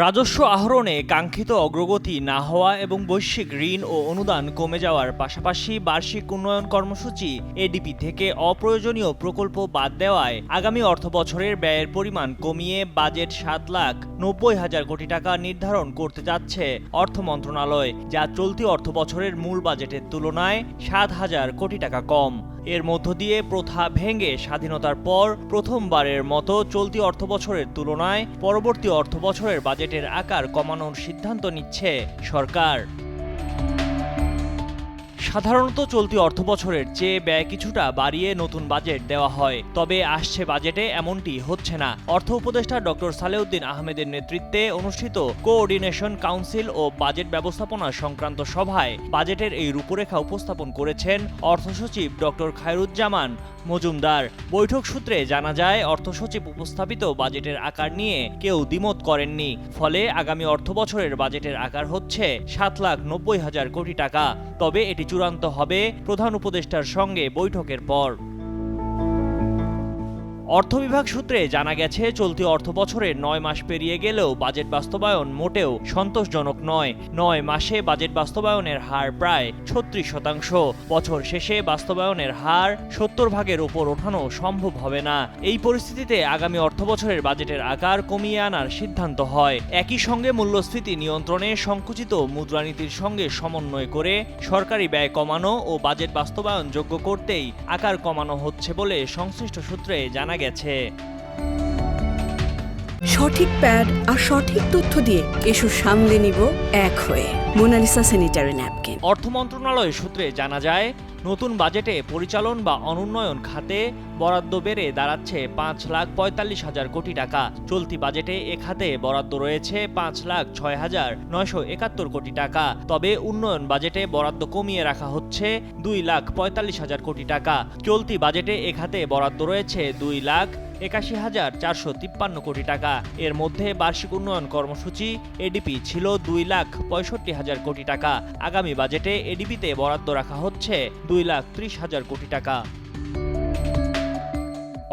রাজস্ব আহরণে কাঙ্ক্ষিত অগ্রগতি না হওয়া এবং বৈশ্বিক ঋণ ও অনুদান কমে যাওয়ার পাশাপাশি বার্ষিক উন্নয়ন কর্মসূচি এডিপি থেকে অপ্রয়োজনীয় প্রকল্প বাদ দেওয়ায় আগামী অর্থবছরের ব্যয়ের পরিমাণ কমিয়ে বাজেট সাত লাখ নব্বই হাজার কোটি টাকা নির্ধারণ করতে যাচ্ছে অর্থ মন্ত্রণালয়, যা চলতি অর্থবছরের মূল বাজেটের তুলনায় সাত হাজার কোটি টাকা কম। এর মধ্য দিয়ে প্রথা ভেঙে স্বাধীনতার পর প্রথমবারের মতো চলতি অর্থবছরের তুলনায় পরবর্তী অর্থবছরের বাজেটের আকার কমানোর সিদ্ধান্ত নিচ্ছে সরকার। সাধারণত চলতি অর্থবছরের চেয়ে ব্যয় কিছুটা বাড়িয়ে নতুন বাজেট দেওয়া হয়, তবে আসছে বাজেটে এমনটি হচ্ছে না। অর্থ উপদেষ্টা ডক্টর সালেউদ্দিন আহমেদের নেতৃত্বে অনুষ্ঠিত কোঅর্ডিনেশন কাউন্সিল ও বাজেট ব্যবস্থাপনা সংক্রান্ত সভায় বাজেটের এই রূপরেখা উপস্থাপন করেছেন অর্থসচিব ডক্টর খায়রুজ্জামান। মজুমদার। বৈঠক সূত্রে জানা যায়, অর্থসচিব উপস্থাপিত বাজেটের আকার নিয়ে কেউ দ্বিমত করেননি। ফলে আগামী অর্থ বছরের বাজেটের আকার হচ্ছে সাত লাখ নব্বই হাজার কোটি টাকা। তবে এটি চূড়ান্ত হবে প্রধান উপদেষ্টার সঙ্গে বৈঠকের পর। অর্থ বিভাগ সূত্রে জানা গেছে, চলতি অর্থ বছরের নয় মাস পেরিয়ে গেলেও বাজেট বাস্তবায়ন মোটেও সন্তোষজনক নয়। নয় মাসে বাজেট বাস্তবায়নের হার প্রায় ছত্রিশ শতাংশ। বছর শেষে বাস্তবায়নের হার সত্তর ভাগের ওপর ওঠানো সম্ভব হবে না। এই পরিস্থিতিতে আগামী অর্থ বছরের বাজেটের আকার কমিয়ে আনার সিদ্ধান্ত হয়। একই সঙ্গে মূল্যস্ফীতি নিয়ন্ত্রণে সংকুচিত মুদ্রানীতির সঙ্গে সমন্বয় করে সরকারি ব্যয় কমানো ও বাজেট বাস্তবায়ন যোগ্য করতেই আকার কমানো হচ্ছে বলে সংশ্লিষ্ট সূত্রে জানা গেছে। সঠিক প্যাড আর সঠিক তথ্য দিয়ে এসব সামলে নিব এক হয়ে। Monalisa sanitary napkin. অর্থ মন্ত্রণালয় সূত্রে জানা যায় নতুন বাজেটে পরিচালন বা অনুন্নয়ন খাতে বরাদ্দ বেড়ে দাঁড়াচ্ছে পাঁচ লাখ পঁয়তাল্লিশ হাজার কোটি টাকা। চলতি বাজেটে এ খাতে বরাদ্দ রয়েছে পাঁচ লাখ ছয় হাজার নয়শো একাত্তর কোটি টাকা। তবে উন্নয়ন বাজেটে বরাদ্দ কমিয়ে রাখা হচ্ছে দুই লাখ পঁয়তাল্লিশ হাজার কোটি টাকা। চলতি বাজেটে এ খাতে বরাদ্দ রয়েছে দুই লাখ একাশি হাজার চারশো তিপ্পান্ন কোটি টাকা। এর মধ্যে বার্ষিক উন্নয়ন কর্মসূচি এডিপি ছিল দুই লাখ পঁয়ষট্টি হাজার কোটি টাকা। আগামী বাজেটে এডিপিতে বরাদ্দ রাখা হচ্ছে দুই লাখ ত্রিশ হাজার কোটি টাকা।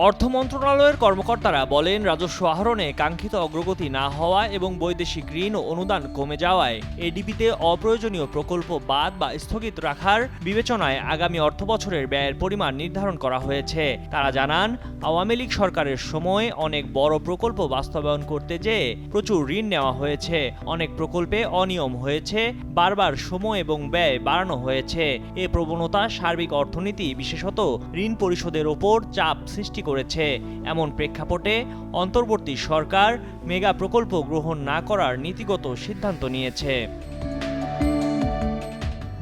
অর্থ মন্ত্রণালয়ের কর্মকর্তারা বলেন, রাজস্ব আহরণে কাঙ্ক্ষিত অগ্রগতি না হওয়া এবং বৈদেশিক ঋণ অনুদান কমে যাওয়ায় এডিপিতে অপ্রয়োজনীয় প্রকল্প বাদ বা স্থগিত রাখার বিবেচনায় আগামী অর্থবছরের ব্যয়ের পরিমাণ নির্ধারণ করা হয়েছে। তারা জানান, আওয়ামী লীগ সরকারের সময় অনেক বড় প্রকল্প বাস্তবায়ন করতে যেয়ে প্রচুর ঋণ নেওয়া হয়েছে। অনেক প্রকল্পে অনিয়ম হয়েছে, বারবার সময় এবং ব্যয় বাড়ানো হয়েছে। এ প্রবণতা সার্বিক অর্থনীতি, বিশেষত ঋণ পরিশোধের ওপর চাপ সৃষ্টি করেছে। এমন প্রেক্ষাপটে অন্তর্বর্তী সরকার মেগা প্রকল্প গ্রহণ না করার নীতিগত সিদ্ধান্ত নিয়েছে।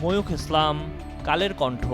ময়ূখ ইসলাম, কালের কণ্ঠ।